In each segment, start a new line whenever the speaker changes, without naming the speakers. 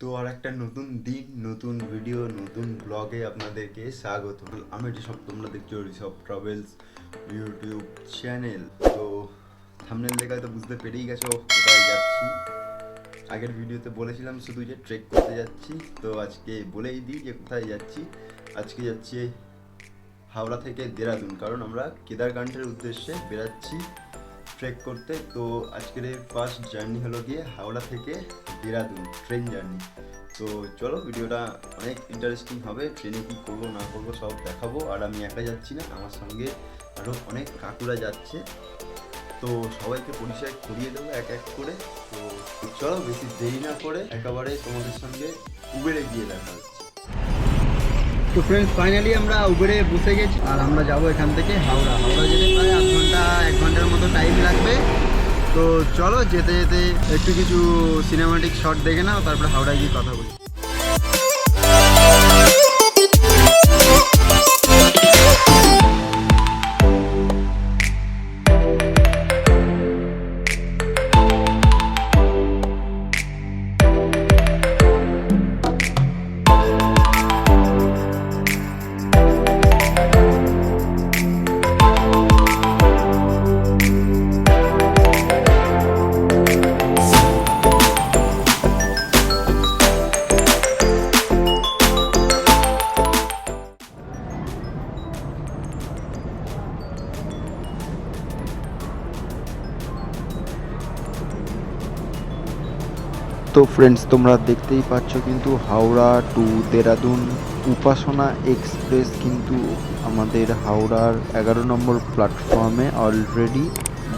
তো আর একটা নতুন দিন, নতুন ভিডিও নতুন ব্লগে আপনাদেরকে স্বাগত। আমি সব তোমরা দেখছ ঋষভ ট্রাভেলস ইউটিউব চ্যানেল তো থামনেল দেখে তো বুঝতে পেরেই গেছো কোথায় যাচ্ছি। আগের ভিডিওতে বলেছিলাম শুধু যে ট্রেক করতে যাচ্ছি, তো আজকে বলেই দিই যে কোথায় যাচ্ছি। আজকে যাচ্ছি হাওড়া থেকে দেরাদুন, কারণ আমরা কেদারকান্ঠের উদ্দেশ্যে বেরাচ্ছি ট্রেক করতে তো আজকের এই ফার্স্ট জার্নি হলো গিয়ে হাওড়া থেকে দেরাদুন ট্রেন জার্নি তো চলো ভিডিওটা অনেক ইন্টারেস্টিং হবে ট্রেনে কী করব না করব সব দেখাবো, আর আমি একা যাচ্ছি না, আমার সঙ্গে আরও অনেক কাকুরা যাচ্ছে। তো সবাইকে পরিচয় করিয়ে দেবো এক এক করে। তো চলো, বেশি দেরি না করে একেবারে তোমাদের সঙ্গে উবেরে গিয়ে দেখা হচ্ছে।
তো ফ্রেন্ডস ফাইনালি আমরা উবেরে বসে গেছি। আর আমরা যাব এখান থেকে হাওড়া। হাওড়া যেতে প্রায় আধ ঘণ্টা, এক ঘণ্টার মতো টাইম লাগবে। তো চলো যেতে যেতে একটু কিছু সিনেমাটিক শট দেখে নাও, তারপরে হাওড়ায় গিয়ে কথা বলি।
তো ফ্রেন্ডস তোমরা দেখতেই পাচ্ছ কিন্তু হাওড়া টু দেরাদুন, উপাসনা এক্সপ্রেস কিন্তু আমাদের হাওড়ার এগারো নম্বর প্ল্যাটফর্মে অলরেডি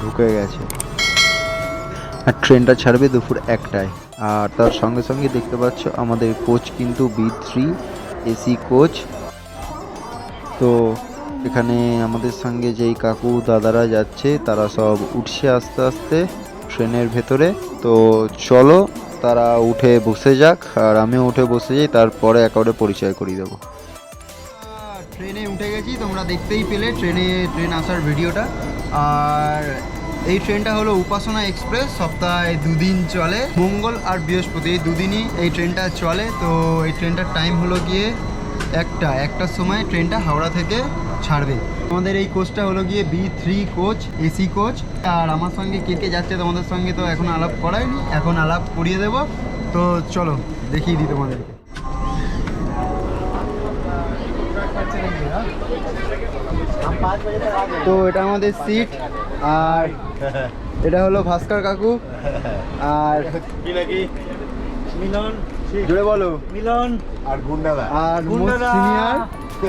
ঢুকে গেছে। আর ট্রেনটা ছাড়বে দুপুর একটায়। আর তার সঙ্গে সঙ্গে দেখতে পাচ্ছ আমাদের কোচ কিন্তু বি থ্রি এসি কোচ তো এখানে আমাদের সঙ্গে যেই কাকু দাদারা যাচ্ছে, তারা সব উঠছে আস্তে আস্তে ট্রেনের ভেতরে। তো চলো তারা উঠে বসে যাক, আর আমিও উঠে বসে যাই, তারপরে একেবারে পরিচয় করিয়ে দেবো।
ট্রেনে উঠে গেছি, তোমরা দেখতেই পেলে ট্রেনে, ট্রেন আসার ভিডিওটা। আর এই ট্রেনটা হলো উপাসনা এক্সপ্রেস, সপ্তাহে দুদিন চলে। মঙ্গল আর বৃহস্পতি, এই দুদিনই এই ট্রেনটা চলে। তো এই ট্রেনটার টাইম হলো গিয়ে একটা, একটার সময় ট্রেনটা হাওড়া থেকে ছাড়বে। আমাদের এই কোচটা হলো গিয়ে B three coach AC coach আর আমার সঙ্গে কে কে যাচ্ছে তোমাদের সঙ্গে তো এখন আলাপ করায়নি এখন আলাপ করিয়ে দেবো। তো চলো দেখিয়ে দিই তোমাদেরকে। তো এটা আমাদের সিট আর এটা হলো ভাস্কর কাকু। আর
কি মিলন
জুড়ে বলো।
মিলন। আর গুন্ডাদা
আর সিনিয়র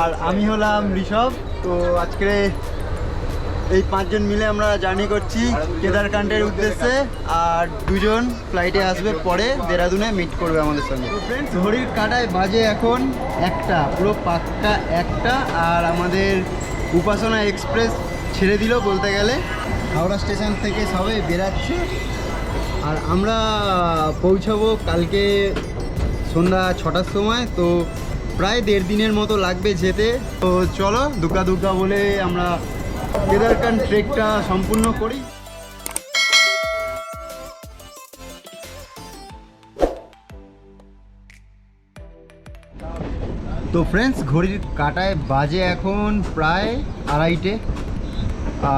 আর আমি হলাম ঋষভ। তো আজকে এই পাঁচজন মিলে আমরা জার্নি করছি কেদারকান্ডের উদ্দেশ্যে। আর দুজন ফ্লাইটে আসবে পরে দেরাদুনে মিট করবে আমাদের সঙ্গে। ঘড়ির কাটায় বাজে এখন একটা পুরো পাক্কা একটা। আর আমাদের উপাসনা এক্সপ্রেস ছেড়ে দিল বলতে গেলে। হাওড়া স্টেশন থেকে সবাই বেরাচ্ছে। আর আমরা পৌঁছাবো কালকে সন্ধ্যা ছটার সময়, তো প্রায় দেড় দিনের মতো লাগবে যেতে। তো চলো দুকা দুকা বলে আমরা কেদারকান ট্রেকটা সম্পূর্ণ করি। তো ফ্রেন্ডস ঘড়ির কাটায় বাজে এখন প্রায় আড়াইটে।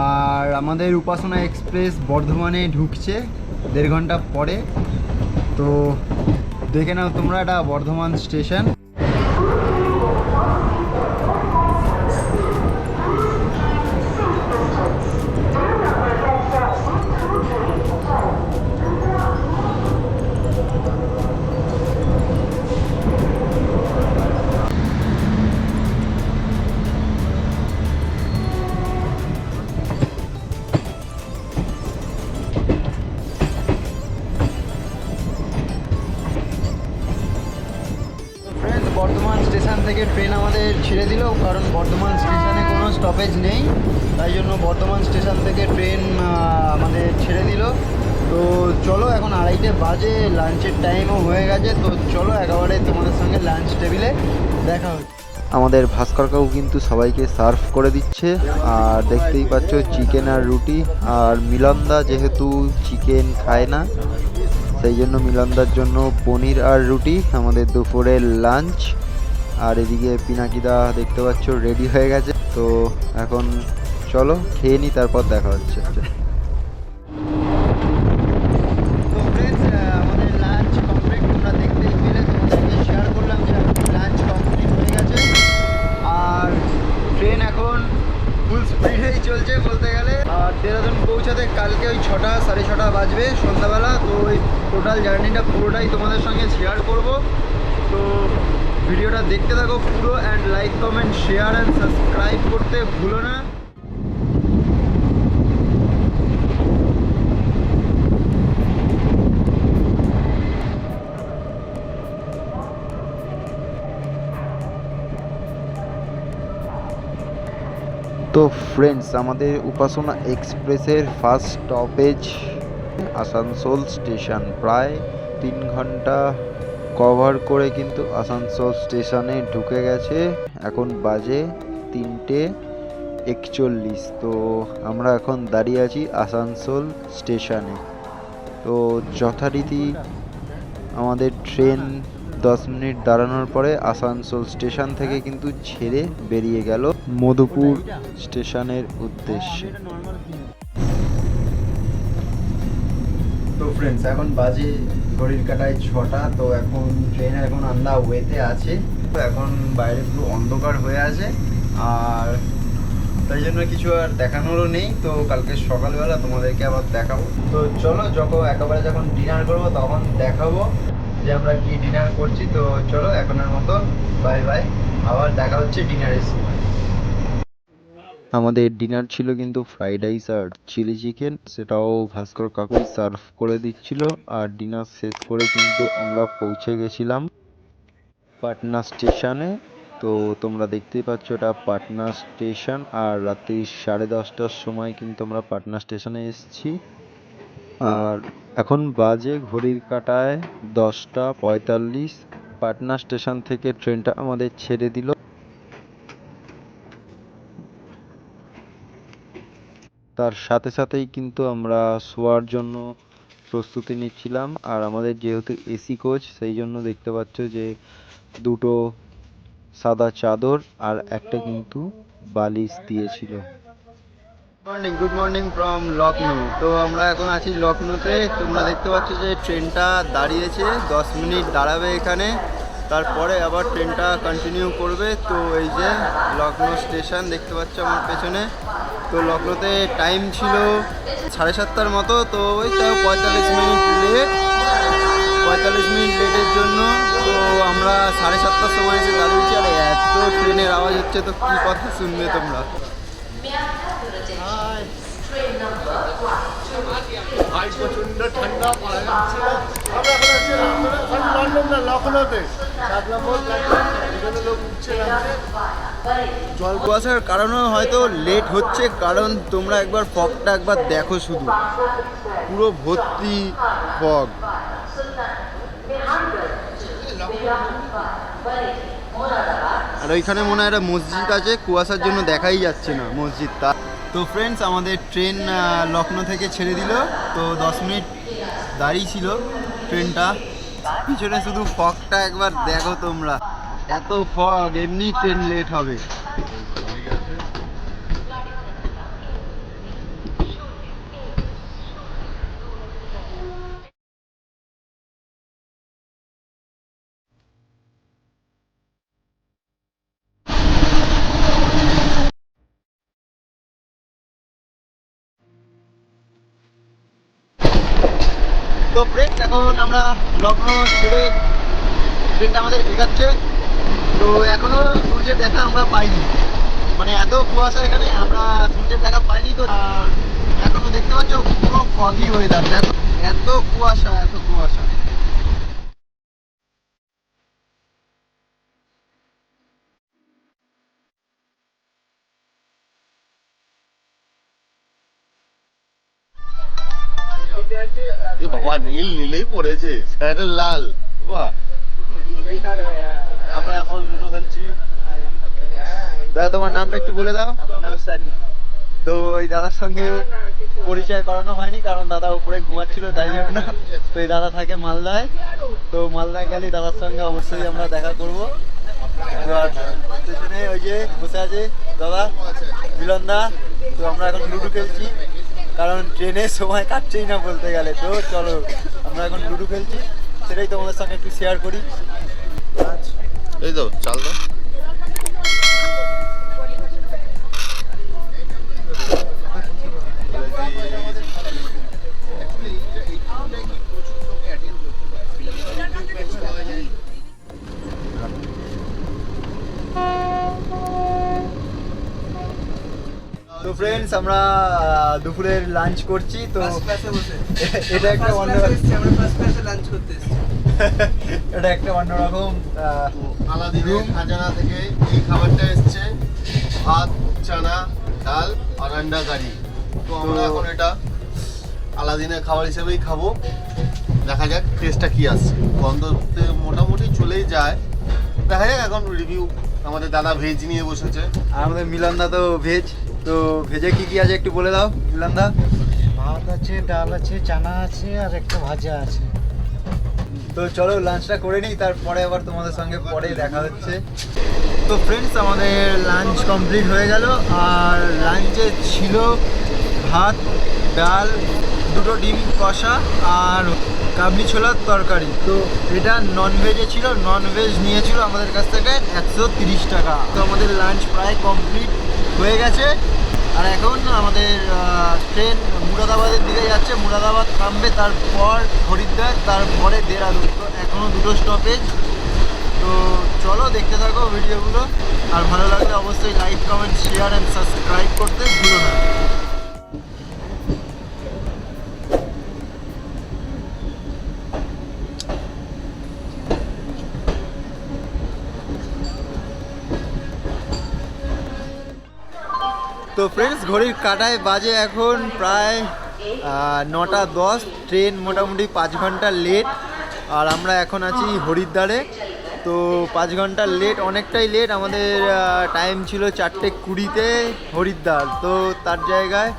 আর আমাদের উপাসনা এক্সপ্রেস বর্ধমানে ঢুকছে দেড় ঘণ্টা পরে। তো দেখে নাও তোমরা এটা বর্ধমান স্টেশন। স্টপেজ নেই, তাই জন্য বর্ধমান স্টেশন থেকে ট্রেন আমাদের ছেড়ে দিল। তো চলো এখন আড়াইটে বাজে, লাঞ্চের টাইমও হয়ে গেছে, তো চলো একেবারে তোমাদের সঙ্গে লাঞ্চ টেবিলে দেখা হচ্ছে।
আমাদের ভাস্কর কাকু কিন্তু সবাইকে সার্ভ করে দিচ্ছে, আর দেখতেই পাচ্ছ চিকেন আর রুটি, আর মিলনদা যেহেতু চিকেন খায় না, সেই জন্য মিলনদার জন্য পনির আর রুটি, আমাদের দুপুরের লাঞ্চ আর এদিকে পিনাকিদা দেখতে পাচ্ছ রেডি হয়ে গেছে। তো এখন চলো, খেয়ে নিই তারপর দেখা হচ্ছে।
চলছে বলতে গেলে। আর দেরাদুন পৌঁছাতে কালকে ওই ছটা, সাড়ে ছটা বাজবে সন্ধ্যাবেলা, তো ওই টোটাল জার্নিটা পুরোটাই তোমাদের সঙ্গে শেয়ার করব। তো ভিডিওটা দেখতে থাকো পুরো and like comment share and subscribe করতে ভুলো না।
তো ফ্রেন্ডস আমাদের উপাসনা এক্সপ্রেসের ফার্স্ট স্টপেজ আসানসোল স্টেশন প্রায় তিন ঘণ্টা কভার করে কিন্তু আসানসোল স্টেশনে ঢুকে গেছে। এখন বাজে তিনটে একচল্লিশ। তো আমরা এখন দাঁড়িয়ে আছি আসানসোল স্টেশনে। তো যথারীতি আমাদের ট্রেন দশ মিনিট দাঁড়ানোর পরে আসানসোল স্টেশন থেকে কিন্তু ছেড়ে বেরিয়ে গেল মধুপুর স্টেশনের উদ্দেশ্যে।
তো ফ্রেন্ডস এখন বাজে ঘড়ির কাটায় ছটা, তো এখন ট্রেন এখন আন্দা ওয়েতে আছে। তো এখন বাইরে পুরো অন্ধকার হয়ে আছে, আর তাই জন্য কিছু আর দেখানোরও নেই। তো কালকে সকালবেলা তোমাদেরকে আবার দেখাবো। তো চলো যখন একেবারে যখন ডিনার করব, তখন দেখাবো যে আমরা কি ডিনার করছি। তো চলো এখনের মতো বাই বাই আবার দেখা হচ্ছে ডিনারের সময়
আমাদের ডিনার ছিল কিন্তু ফ্রাইড রাইস আর চিলি চিকেন সেটাও ভাস্কর কাকুই সার্ভ করে দিচ্ছিল আর ডিনার শেষ করে কিন্তু আমরা পৌঁছে গেছিলাম পাটনা স্টেশনে তো তোমরা দেখতেই পাচ্ছ এটা পাটনা স্টেশন আর রাত্রি সাড়ে দশটার সময় কিন্তু আমরা পাটনা স্টেশনে এসেছি। আর এখন বাজে ঘড়ির কাটায় দশটা পঁয়তাল্লিশ। পাটনা স্টেশন থেকে ট্রেনটা আমাদের ছেড়ে দিল। তার সাথে সাথেই কিন্তু আমরা শোয়ার জন্য প্রস্তুতি নিচ্ছিলাম। আর আমাদের যেহেতু এসি কোচ সেই জন্য দেখতে পাচ্ছ যে দুটো সাদা চাদর আর একটা কিন্তু বালিশ দিয়েছিল।
Morning good morning from Lucknow তো আমরা এখন আছি লখনৌতে তোমরা দেখতে পাচ্ছ যে ট্রেনটা দাঁড়িয়েছে, দশ মিনিট দাঁড়াবে এখানে। তারপরে আবার ট্রেনটা কন্টিনিউ করবে। তো এই যে লখনৌ স্টেশন দেখতে পাচ্ছ আমার পেছনে। তো লখনৌতে টাইম ছিল সাড়ে সাতটার মতো, তো ওই তাও পঁয়তাল্লিশ মিনিট লেট পঁয়তাল্লিশ মিনিট লেটের জন্য তো আমরা সাড়ে সাতটার সময় এসে দাঁড়িয়েছি আর এত ট্রেনের আওয়াজ হচ্ছে, তো কী কথা শুনবে তোমরা?
ঠান্ডা পড়া যাচ্ছে। লখনৌতে
জল কুয়াশার কারণেও হয়তো লেট হচ্ছে, কারণ তোমরা একবার ফগটা একবার দেখো শুধু। পুরো ভর্তি ফগ আর ওইখানে মনে হয় একটা মসজিদ আছে, কুয়াশার জন্য দেখাই যাচ্ছে না মসজিদটা। তো ফ্রেন্ডস আমাদের ট্রেন লখনৌ থেকে ছেড়ে দিল। তো দশ মিনিট দাঁড়িয়ে ছিল ট্রেনটা পিছনে শুধু ফগটা একবার দেখো তোমরা। এত ফগ এমনি ট্রেন লেট হবে। তো ফ্রেন্ডস এখন আমরা লখনৌ ছেড়ে ট্রেনটা আমাদের এগাচ্ছে। তো এখনও সূর্যের দেখা আমরা পাইনি। মানে এত কুয়াশা এখানে, আমরা সূর্যের দেখা পাইনি তো। এখনও দেখতে পাচ্ছ পুরো ফগি ওয়েদার দেখো। এত কুয়াশা এত কুয়াশা।
বাবা নীল নীলেই পড়েছে লাল। বাহ আমরা এখন দুটো খেলছি
দাদা তোমার নামটা একটু বলে দাও। তো ওই দাদার সঙ্গে পরিচয় করানো হয়নি কারণ দাদা উপরে ঘুমাচ্ছিল তাই জন্য তো এই দাদা থাকে মালদায়। তো মালদায় গেলে দাদার সঙ্গে অবশ্যই আমরা দেখা করব। এবার পেছনে ওই যে বসে আছে দাদা মিলন দা তো আমরা এখন লুডো খেলছি কারণ ট্রেনে সময় কাটছেই না বলতে গেলে। তো চলো আমরা এখন লুডো খেলছি। সেটাই তোমাদের সঙ্গে একটু শেয়ার করি।
এই তো চাল দাও।
তো ফ্রেন্ডস আমরা দুপুরের লাঞ্চ করছি তো এটা একটা অন্য লাঞ্চ করতে এটা একটা অন্যরকম আহ,
আলাদিনের খাজানা থেকে এই খাবারটা এসছে ভাত চানা ডাল আর আন্ডা কারি। তো আমরা এখন এটা আলাদিনের খাবার হিসেবেই খাব। দেখা যাক টেস্টটা কি আসছে। গন্ধতে মোটামুটি চলেই যায়। দেখা যাক এখন রিভিউ আমাদের দাদা ভেজ নিয়ে বসেছে।
আর আমাদের মিলন দা তো ভেজ তো ভেজে কি কি আছে একটু বলে দাও মিলন দা
ভাত আছে ডাল আছে চানা আছে আর একটা ভাজা আছে।
তো চলো লাঞ্চটা করে নিই তারপরে আবার তোমাদের সঙ্গে পরে দেখা হচ্ছে। তো ফ্রেন্ডস আমাদের লাঞ্চ কমপ্লিট হয়ে গেল আর লাঞ্চে ছিল ভাত ডাল দুটো ডিম কষা আর কাবলি ছোলার তরকারি। তো এটা নন ভেজে ছিল নন ভেজ নিয়েছিল আমাদের কাছ থেকে একশো তিরিশ টাকা। তো আমাদের লাঞ্চ প্রায় কমপ্লিট হয়ে গেছে। আর এখন আমাদের ট্রেন মুরাদাবাদের দিকে যাচ্ছে। মুরাদাবাদ থামবে তারপর হরিদ্বার, তারপরে দেরাদুন। তো এখনও দুটো স্টপেজ তো চলো দেখতে থাকো ভিডিওগুলো আর ভালো লাগলে অবশ্যই like comment share and subscribe করতে ভুলো না। তো ফ্রেন্ডস ঘড়ির কাটায় বাজে এখন প্রায় নটা দশ। ট্রেন মোটামুটি পাঁচ ঘণ্টা লেট আর আমরা এখন আছি হরিদ্বারে। তো পাঁচ ঘণ্টা লেট অনেকটাই লেট আমাদের টাইম ছিল চারটে কুড়িতে হরিদ্বার। তো তার জায়গায়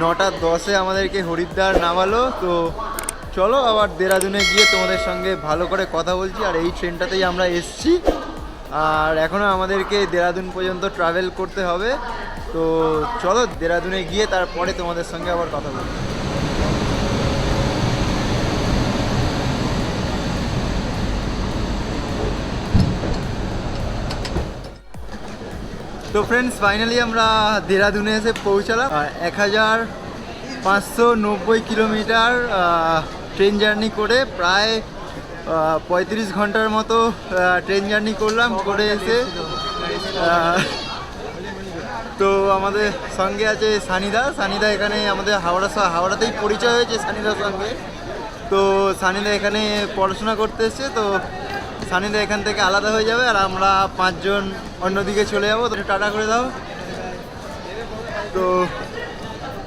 নটা দশে আমাদেরকে হরিদ্বার নামালো। তো চলো আবার দেরাদুনে গিয়ে তোমাদের সঙ্গে ভালো করে কথা বলছি। আর এই ট্রেনটাতেই আমরা এসছি। আর এখনও আমাদেরকে দেরাদুন পর্যন্ত ট্রাভেল করতে হবে। তো চলো দেরাদুনে গিয়ে তারপরে তোমাদের সঙ্গে আবার কথা বলব তো ফ্রেন্ডস ফাইনালি আমরা দেরাদুনে এসে পৌঁছালাম। এক হাজার পাঁচশো নব্বই কিলোমিটার ট্রেন জার্নি করে প্রায় পঁয়ত্রিশ ঘণ্টার মতো ট্রেন জার্নি করলাম, করে এসে তো আমাদের সঙ্গে আছে সানিদা। সানিদা এখানে আমাদের হাওড়া হাওড়াতেই পরিচয় হয়েছে সানিদার সঙ্গে। তো সানিদা এখানে পড়াশোনা করতে এসছে, তো সানিদা এখান থেকে আলাদা হয়ে যাবে আর আমরা পাঁচজন অন্যদিকে চলে যাব। তো টাটা করে দাও। তো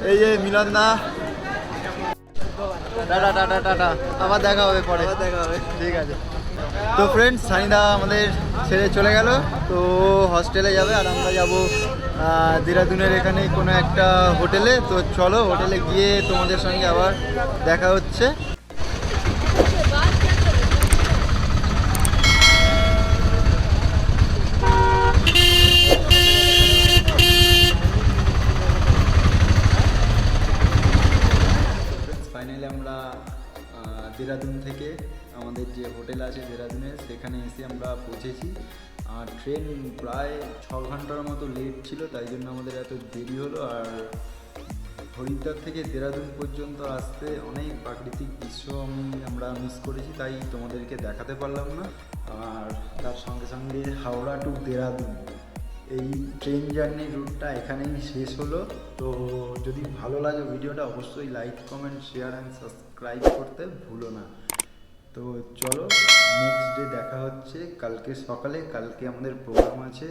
এই যে মিলন দা টাটা টাটা টাটা আবার দেখা হবে পরে। দেখা হবে। ঠিক আছে। তো ফ্রেন্ডস সানিদা আমাদের ছেড়ে চলে গেল। তো হস্টেলে যাবে আর আমরা যাব দেরাদুনের এখানে কোনো একটা হোটেলে তো চলো হোটেলে গিয়ে তোমাদের সঙ্গে আবার দেখা হচ্ছে ফাইনালি আমরা আহ, দেরাদুন থেকে আমাদের যে হোটেল আছে দেরাদুনে সেখানে এসে আমরা পৌঁছেছি। আর ট্রেন প্রায় ছ ঘণ্টার মতো লেট ছিল, তাই জন্য আমাদের এত দেরি হলো। আর হরিদ্বার থেকে দেরাদুন পর্যন্ত আসতে অনেক প্রাকৃতিক দৃশ্য আমি, আমরা মিস করেছি, তাই তোমাদেরকে দেখাতে পারলাম না। আর তার সঙ্গে সঙ্গে হাওড়া টু দেরাদুন। এই ট্রেন জার্নি রুটটা এখানেই শেষ হলো। তো যদি ভালো লাগে ভিডিওটা, অবশ্যই like comment share and subscribe করতে ভুলো না। তো চলো নেক্সট ডে দেখা হচ্ছে। কালকে সকালে, কালকে আমাদের প্রোগ্রাম আছে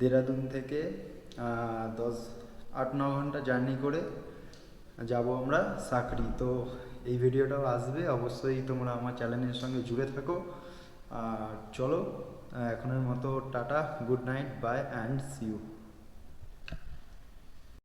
দেরাদুন থেকে দশ, আট, ন ঘণ্টা জার্নি করে যাব আমরা সাকরি। তো এই ভিডিওটাও আসবে। অবশ্যই তোমরা আমার চ্যানেলের সঙ্গে জুড়ে থাকো। আর চলো এখনের মতো tata good night bye and see you.